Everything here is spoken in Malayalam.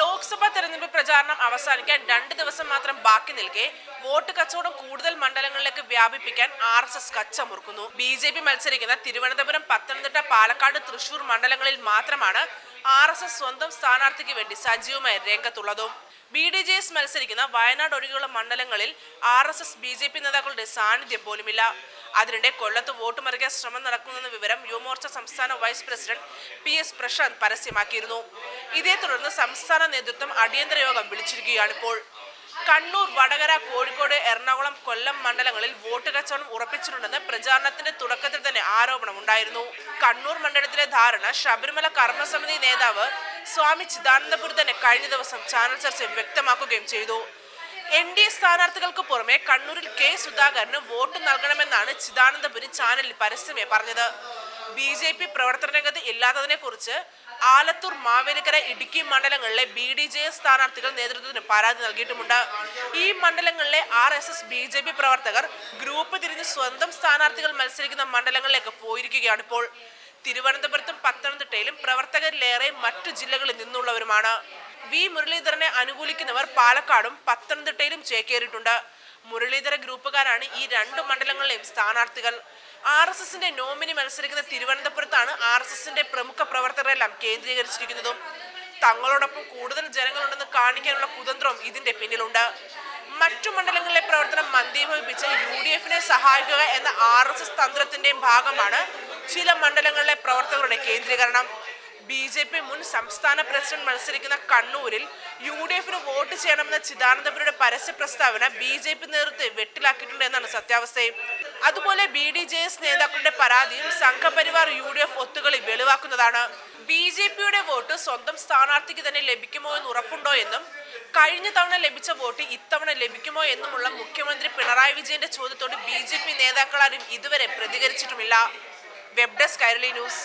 ലോക്സഭാ തെരഞ്ഞെടുപ്പ് പ്രചാരണം അവസാനിക്കാൻ രണ്ട് ദിവസം മാത്രം ബാക്കി നിൽക്കെ വോട്ട് കച്ചവടം കൂടുതൽ മണ്ഡലങ്ങളിലേക്ക് വ്യാപിപ്പിക്കാൻ ആർ എസ് എസ് കച്ചമുറുക്കുന്നു ബി ജെ പി മത്സരിക്കുന്ന തിരുവനന്തപുരം പത്തനംതിട്ട പാലക്കാട് തൃശൂർ മണ്ഡലങ്ങളിൽ മാത്രമാണ് ആർ എസ് എസ് സ്വന്തം സ്ഥാനാർത്ഥിക്ക് വേണ്ടി സജീവമായി രംഗത്തുള്ളതും. ബി ഡി ജെ എസ് മത്സരിക്കുന്ന വയനാട് ഒഴികെയുള്ള മണ്ഡലങ്ങളിൽ R S S B J P നേതാക്കളുടെ സാന്നിധ്യം പോലുമില്ല. അതിനിടെ കൊല്ലത്ത് വോട്ട് മറിക്കാൻ ശ്രമം നടക്കുന്നെന്ന വിവരം യുവമോർച്ച സംസ്ഥാന vice president P S Prashanth പരസ്യമാക്കിയിരുന്നു. ഇതേ തുടർന്ന് സംസ്ഥാന നേതൃത്വം അടിയന്തര യോഗം വിളിച്ചിരിക്കുകയാണിപ്പോൾ. കണ്ണൂർ വടകര കോഴിക്കോട് എറണാകുളം കൊല്ലം മണ്ഡലങ്ങളിൽ വോട്ട് കച്ചവടം ഉറപ്പിച്ചിട്ടുണ്ടെന്ന് പ്രചാരണത്തിന്റെ തുടക്കത്തിൽ തന്നെ ആരോപണം ഉണ്ടായിരുന്നു കണ്ണൂർ മണ്ഡലത്തിലെ ധാരണ ശബരിമല കർമ്മസമിതി നേതാവ് സ്വാമി ചിദാനന്ദപുരി തന്നെ കഴിഞ്ഞ ദിവസം ചാനൽ ചർച്ചയിൽ വ്യക്തമാക്കുകയും ചെയ്തു. എൻ ഡി എ സ്ഥാനാർത്ഥികൾക്ക് പുറമെ കണ്ണൂരിൽ കെ സുധാകരന് വോട്ട് നൽകണമെന്നാണ് ചിദാനന്ദപുരി ചാനലിൽ പരസ്യമേ പറഞ്ഞത്. ബി ജെ പി പ്രവർത്തന രംഗത്ത് ഇല്ലാത്തതിനെ കുറിച്ച് ആലത്തൂർ മാവേലിക്കര ഇടുക്കി മണ്ഡലങ്ങളിലെ ബി ഡി ജെ സ്ഥാനാർത്ഥികൾ നേതൃത്വത്തിന് പരാതി നൽകിയിട്ടുമുണ്ട്. ഈ മണ്ഡലങ്ങളിലെ R S S B J P പ്രവർത്തകർ ഗ്രൂപ്പ് തിരിഞ്ഞ് സ്വന്തം സ്ഥാനാർത്ഥികൾ മത്സരിക്കുന്ന മണ്ഡലങ്ങളിലേക്ക് പോയിരിക്കുകയാണ് ഇപ്പോൾ തിരുവനന്തപുരത്തും പത്തനംതിട്ടയിലും പ്രവർത്തകരിലേറെ മറ്റു ജില്ലകളിൽ നിന്നുള്ളവരുമാണ്. വി മുരളീധരനെ അനുകൂലിക്കുന്നവർ പാലക്കാടും പത്തനംതിട്ടയിലും ചേക്കേറിയിട്ടുണ്ട്. മുരളീധര ഗ്രൂപ്പുകാരാണ് ഈ രണ്ട് മണ്ഡലങ്ങളിലെയും സ്ഥാനാർത്ഥികൾ. ആർ എസ് എസിന്റെ നോമിനി മത്സരിക്കുന്ന തിരുവനന്തപുരത്താണ് ആർ എസ് എസിന്റെ പ്രമുഖ പ്രവർത്തകരെല്ലാം കേന്ദ്രീകരിച്ചിരിക്കുന്നതും. തങ്ങളോടൊപ്പം കൂടുതൽ ജനങ്ങളുണ്ടെന്ന് കാണിക്കാനുള്ള കുതന്ത്രവും ഇതിന്റെ പിന്നിലുണ്ട്. മറ്റു മണ്ഡലങ്ങളിലെ പ്രവർത്തനം മന്ദീഭവിപ്പിച്ച് യു ഡി എഫിനെ സഹായിക്കുക എന്ന ആർ എസ് എസ് തന്ത്രത്തിന്റെയും ഭാഗമാണ് ചില മണ്ഡലങ്ങളിലെ പ്രവർത്തകരുടെ കേന്ദ്രീകരണം. ബി ജെ പി മുൻ സംസ്ഥാന പ്രസിഡന്റ് മത്സരിക്കുന്ന കണ്ണൂരിൽ യു ഡി എഫിന് വോട്ട് ചെയ്യണമെന്ന ചിദാനന്ദപുരയുടെ പരസ്യ പ്രസ്താവന ബി ജെ പി നേതൃത്വം വെട്ടിലാക്കിയിട്ടുണ്ട് എന്നാണ് സത്യാവസ്ഥയും. അതുപോലെ ബി ഡി ജെ എസ് നേതാക്കളുടെ പരാതിയും സംഘപരിവാർ യു ഡി എഫ് ഒത്തുകളി വെളിവാക്കുന്നതാണ്. ബി ജെ പിയുടെ വോട്ട് സ്വന്തം സ്ഥാനാർത്ഥിക്ക് തന്നെ ലഭിക്കുമോ എന്ന് ഉറപ്പുണ്ടോ എന്നും കഴിഞ്ഞ തവണ ലഭിച്ച വോട്ട് ഇത്തവണ ലഭിക്കുമോ എന്നുമുള്ള മുഖ്യമന്ത്രി പിണറായി വിജയന്റെ ചോദ്യത്തോട് ബി ജെ പി നേതാക്കളാരും ഇതുവരെ പ്രതികരിച്ചിട്ടുമില്ല. Web desk Kairali news.